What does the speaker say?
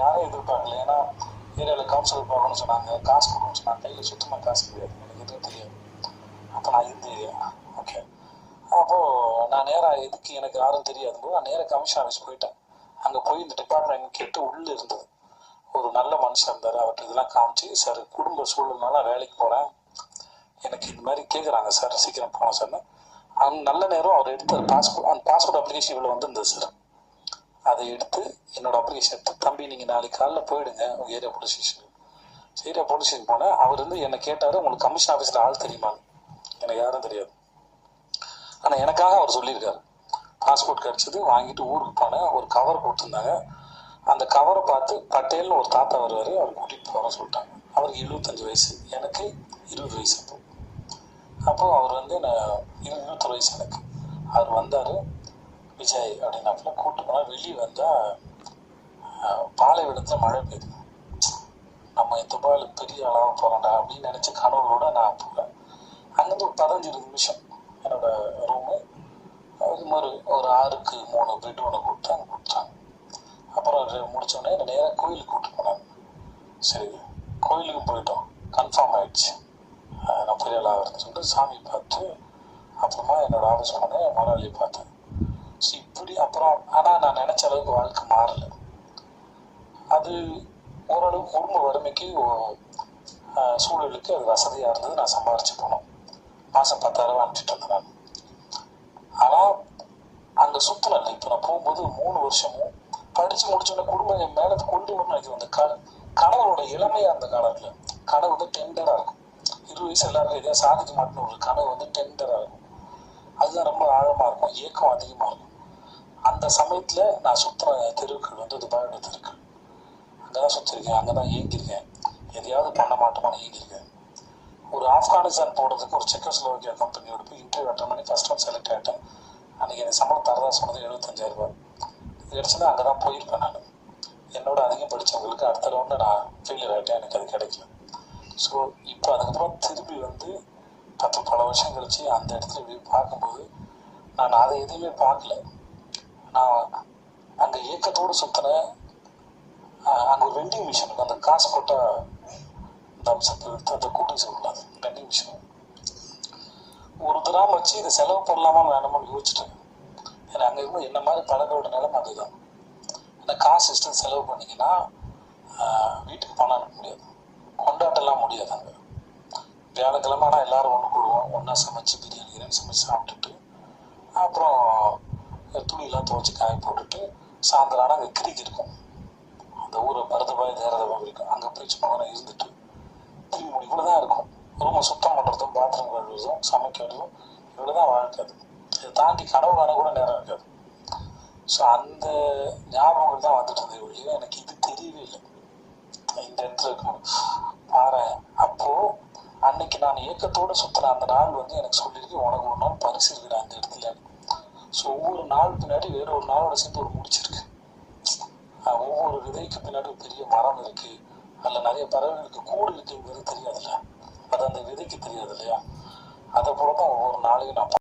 யாரும் எதிர்பார்க்கல? ஏன்னா ஏரியாவில் கவுன்சிலர் போகணும்னு சொன்னாங்க காசு கொடுக்கணும்னு சொன்னாங்க. கையில் சுத்தமாக காசு கிடையாது. எனக்கு எதுவும் தெரியாது. அப்போ நான் இருந்த ஏரியா ஓகே அப்போது நான் நேராக எதுக்கு எனக்கு யாரும் தெரியாது. போது நான் நேராக கமிஷன் ஆஃபீஸ் போயிட்டேன். அங்கே போய் இந்த டிபார்ட்மெண்ட் கேட்டு உள்ளே இருந்தது ஒரு நல்ல மனுஷன் இருந்தார். அவர்கிட்ட இதெல்லாம் காமிச்சு சார் குடும்ப சூழல்னால வேலைக்கு போகிறேன் எனக்கு இது மாதிரி கேட்குறாங்க சார். சீக்கிரம் போகணும் சார் அந்த நல்ல நேரம் அவர் எடுத்த பாஸ்போர்ட் அந்த பாஸ்போர்ட் அப்ளிகேஷன் இவ்வளோ வந்திருந்தது சார். அதை எடுத்து என்னோட அப்ளிகேஷன் எடுத்து தம்பி நீங்கள் நாளைக்கு காலைல போயிடுங்க உங்கள் area police station area police station போனேன். அவர் வந்து என்னை கேட்டார் உங்களுக்கு கமிஷன் ஆஃபீஸில் ஆள் தெரியுமா எனக்கு யாரும் தெரியாது. ஆனால் எனக்காக அவர் சொல்லியிருக்காரு. பாஸ்போர்ட் கிடச்சிது வாங்கிட்டு ஊருக்கு போனேன். ஒரு கவர் கொடுத்துருந்தாங்க. அந்த கவரை பார்த்து பட்டேல்னு ஒரு தாத்தா வருவார் அவர் கூட்டிகிட்டு போகிறோம் சொல்லிட்டாங்க. அவருக்கு எழுபத்தஞ்சு வயசு எனக்கு இருபது வயசு அப்போ. அப்போ அவர் வந்து நான் இருபத்தொரு வயசு எனக்கு. அவர் வந்தார். விஜய் அப்படின்னாப்புல கூட்டு போனால் வெளியே வந்தால் பாலைவனத்தில் மழை பெய்யுது. நம்ம இந்த பால் பெரிய அளவாக போகிறோம்டா அப்படின்னு நினச்ச கனவுகளோட நான் போகல அங்கேருந்து ஒரு பதினஞ்சு இருபது நிமிஷம் என்னோட ரூமு அது மாதிரி ஒரு ஆறுக்கு மூணு பெட் ஒன்று கொடுத்தாங்க கொடுத்தாங்க அப்புறம் முடித்தோடனே என்னை நேராக கோயிலுக்கு கூப்பிட்டு போனாங்க. சரி கோயிலுக்கு போயிட்டோம். கன்ஃபார்ம் ஆயிடுச்சு. நான் பெரிய ஆளாக இருந்து சொல்லிட்டு சாமி பார்த்து அப்புறமா என்னோட ஆஃபீஸ் போனேன். முதலாளியை பார்த்தேன். ஸோ இப்படி அப்புறம் ஆனால் நான் நினச்ச அளவுக்கு வாழ்க்கை மாறலை. அது ஓரளவு குடும்ப வறுமைக்கு சூழலுக்கு அது வசதியாக இருந்தது. நான் சம்பாரிச்சு போனோம். மாதம் பத்தாயிரம் அனுப்பிச்சிட்டு இருந்தேன் நான். ஆனால் அங்கே சுற்றுலா இப்போ நான் போகும்போது மூணு வருஷமும் படித்து முடிச்சோடனே குடும்பம் மேலே கொண்டு வரணும் நினைக்கிறேன் அந்த க கனவோட இளமையாக அந்த காலத்தில் கனவு வந்து டெண்டராக இருக்கும். இருபது வயசு எல்லாருக்கும் எதையும் சாதிக்க மாட்டேன்னு ஒரு கனவு வந்து டெண்டராக இருக்கும். அதுதான் ரொம்ப ஆழமாக இருக்கும். ஏக்கம் அதிகமாக இருக்கும். அந்த சமயத்தில் நான் சுற்றுற தெருக்கள் வந்து துபாயோட தெருக்கள் அங்கே தான் சுற்றிருக்கேன் அங்கே தான் இயங்கியிருக்கேன். எதையாவது பண்ண மாட்டோமான்னு இயங்கியிருக்கேன். ஒரு ஆப்கானிஸ்தான் போடுறதுக்கு ஒரு செக்கோஸ்லோவாக்கியா கம்பெனியோட போய் இன்டர்வியூ அட்டன் பண்ணி ஃபர்ஸ்ட் ஒன் செலக்ட் ஆகிட்டேன் அன்றைக்கி எனக்கு சம்பளம் தரதா சொன்னது எழுபத்தஞ்சாயிரம் ரூபாய். இது அங்கே தான் போயிருப்பேன் நான். என்னோட அதிகம் படித்தவங்களுக்கு அடுத்த ரவுண்டில் நான் ஃபெயிலியர் ஆகிட்டேன் எனக்கு அது கிடைக்கல. ஸோ இப்போ அதுக்கப்புறம் திரும்பி வந்து பத்து பல வருஷம் கழிச்சு அந்த இடத்துல போய் பார்க்கும்போது நான் அதை எதுவுமே பார்க்கல. நான் அங்கே ஏக்கத்தோடு சுற்றினேன் அங்கே ஒரு வெண்டிங் மிஷின் அந்த காசு போட்டால் தம்ஸ்அப் எடுத்து அந்த கூட்டி சொல்லலாம் வெண்டிங் மிஷின் ஒரு திராம் வச்சு இதை செலவு பண்ணலாமா வேணாமான்னு யோசிச்சுட்டேன் ஏன்னா அங்கே இருக்கும்போது என்ன மாதிரி பழங்களோட நிலைமை அதுதான். அந்த காசு இஷ்டம் செலவு பண்ணிங்கன்னா வீட்டுக்கு பணம் அனுப்ப முடியாது. கொண்டாட்டம்லாம் முடியாது அங்கே. வியாழக்கிழமை ஆனால் எல்லாரும் ஒன்று கூடுவோம். ஒன்றா சமைச்சு பிரியாணி கிரியாணி சமைச்சு சாப்பிட்டுட்டு அப்புறம் துணியெல்லாம் துவைச்சி காய போட்டுட்டு சாயந்தரம் ஆனால் அங்கே கிரிக்கு இருக்கும். அந்த ஊரை மருதபாய் தேரதபாய் இருக்கும் அங்கே போய் சும்மா நேரம் இருந்துட்டு திரும்பி இவ்வளோ தான் இருக்கும். ரூமை சுத்தம் பண்ணுறதும் பாத்ரூம் கழுவுறதும் சமைக்கிறதும் இவ்வளோ தான் வாழ்க்கை அது. இதை தாண்டி கனவு காண கூட நேரம் இருக்காது. ஸோ அந்த ஞாபகங்கள் தான் வந்துட்டு இருந்தது ஒழிய எனக்கு இது தெரியவே இல்லை. இந்த இடத்துல இருக்கும் பாரு அப்போ அன்னைக்கு நான் ஏக்கத்தோட சுத்துற அந்த நாள் வந்து எனக்கு சொல்லியிருக்கு. உனக்கு ஒரு நாள் பரிசு இருக்கிறேன் அந்த இடத்துல. ஸோ ஒவ்வொரு நாள் பின்னாடி வேற ஒரு நாளோட சேர்ந்து ஒரு முடிச்சிருக்கு ஒவ்வொரு விதைக்கு பின்னாடி ஒரு பெரிய மரம் இருக்கு. அதில் நிறைய பறவைகளுக்கு கூடு இருக்குங்கிறது தெரியாதுல்ல. அது அந்த விதைக்கு தெரியாது இல்லையா? அதை போல தான் ஒவ்வொரு நாளையும் நான்